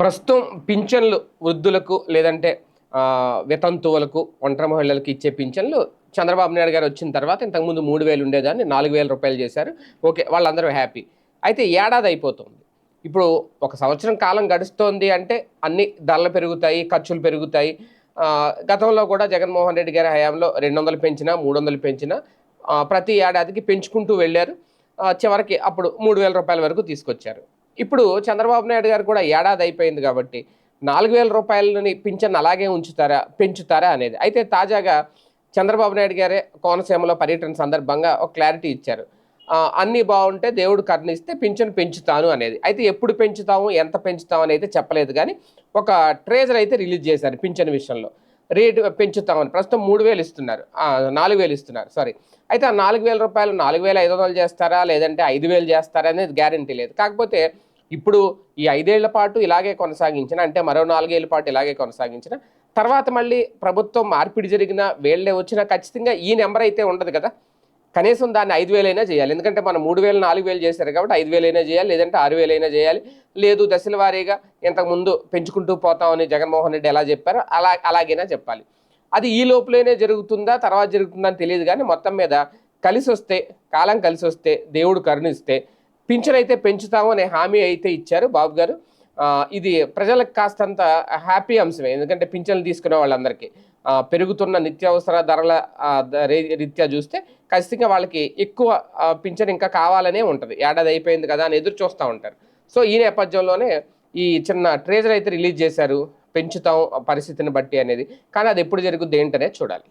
ప్రస్తుతం పింఛన్లు వృద్ధులకు లేదంటే వితంతువులకు ఒంటరి మహిళలకు ఇచ్చే పింఛన్లు చంద్రబాబు నాయుడు గారు వచ్చిన తర్వాత ఇంతకుముందు మూడు వేలు ఉండేదాన్ని నాలుగు వేల రూపాయలు చేశారు. ఓకే వాళ్ళందరూ హ్యాపీ. అయితే ఏడాది అయిపోతుంది. ఇప్పుడు ఒక సంవత్సరం కాలం గడుస్తోంది అంటే అన్ని ధరలు పెరుగుతాయి ఖర్చులు పెరుగుతాయి. గతంలో కూడా జగన్మోహన్ రెడ్డి గారి హయాంలో రెండు వందలు పెంచినా మూడు వందలు పెంచినా ప్రతి ఏడాదికి పెంచుకుంటూ వెళ్ళారు. చివరికి అప్పుడు మూడు వేల రూపాయల వరకు తీసుకొచ్చారు. ఇప్పుడు చంద్రబాబు నాయుడు గారు కూడా ఏడాది అయిపోయింది కాబట్టి నాలుగు వేల రూపాయలని పింఛన్ అలాగే ఉంచుతారా పెంచుతారా అనేది. అయితే తాజాగా చంద్రబాబు నాయుడు గారే కోనసీమలో పర్యటన సందర్భంగా ఒక క్లారిటీ ఇచ్చారు. అన్నీ బాగుంటే దేవుడు కరుణిస్తే పింఛన్ పెంచుతాను అనేది. అయితే ఎప్పుడు పెంచుతాము ఎంత పెంచుతాము అని అయితే చెప్పలేదు కానీ ఒక ట్రేజర్ అయితే రిలీజ్ చేశారు పింఛన్ విషయంలో. రేటు పెంచుతామని. ప్రస్తుతం మూడు వేలు ఇస్తున్నారు. నాలుగు వేలు ఇస్తున్నారు. సారీ అయితే ఆ నాలుగు వేల రూపాయలు నాలుగు వేల ఐదు వందలు చేస్తారా? లేదంటే ఐదు వేలు చేస్తారా అనేది గ్యారంటీ లేదు. కాకపోతే ఇప్పుడు ఈ ఐదేళ్ళ పాటు ఇలాగే కొనసాగించిన అంటే మరో నాలుగేళ్ళ పాటు ఇలాగే కొనసాగించిన తర్వాత మళ్ళీ ప్రభుత్వం మార్పిడి జరిగిన వేళ్ళే వచ్చినా ఖచ్చితంగా ఈ నెంబర్ అయితే ఉండదు కదా. కనీసం దాన్ని ఐదు వేలైనా చేయాలి. ఎందుకంటే మనం మూడు వేలు నాలుగు వేలు చేశారు కాబట్టి ఐదు వేలైనా చేయాలి లేదంటే ఆరు వేలైనా చేయాలి. లేదు దశల వారీగా ఇంతకుముందు పెంచుకుంటూ పోతామని జగన్మోహన్ రెడ్డి ఎలా చెప్పారో అలా అలాగైనా చెప్పాలి. అది ఈ లోపలనే జరుగుతుందా తర్వాత జరుగుతుందా అని తెలియదు కానీ మొత్తం మీద కలిసి వస్తే కాలం కలిసి వస్తే దేవుడు కరుణిస్తే పింఛన్ అయితే పెంచుతాము అనే హామీ అయితే ఇచ్చారు బాబు గారు. ఇది ప్రజలకు కాస్తంత హ్యాపీ అంశమే. ఎందుకంటే పింఛన్లు తీసుకునే వాళ్ళందరికీ. పెరుగుతున్న నిత్యావసర ధరల రీత్యా చూస్తే ఖచ్చితంగా వాళ్ళకి ఎక్కువ పింఛన్ ఇంకా కావాలనే ఉంటుంది. ఏడాది అయిపోయింది కదా అని ఎదురు చూస్తూ ఉంటారు. సో ఈ నేపథ్యంలోనే ఈ చిన్న ట్రేజర్ అయితే రిలీజ్ చేశారు. పెంచుతాం పరిస్థితిని బట్టి అనేది. కానీ అది ఎప్పుడు జరుగుద్ది ఏంటనే చూడాలి.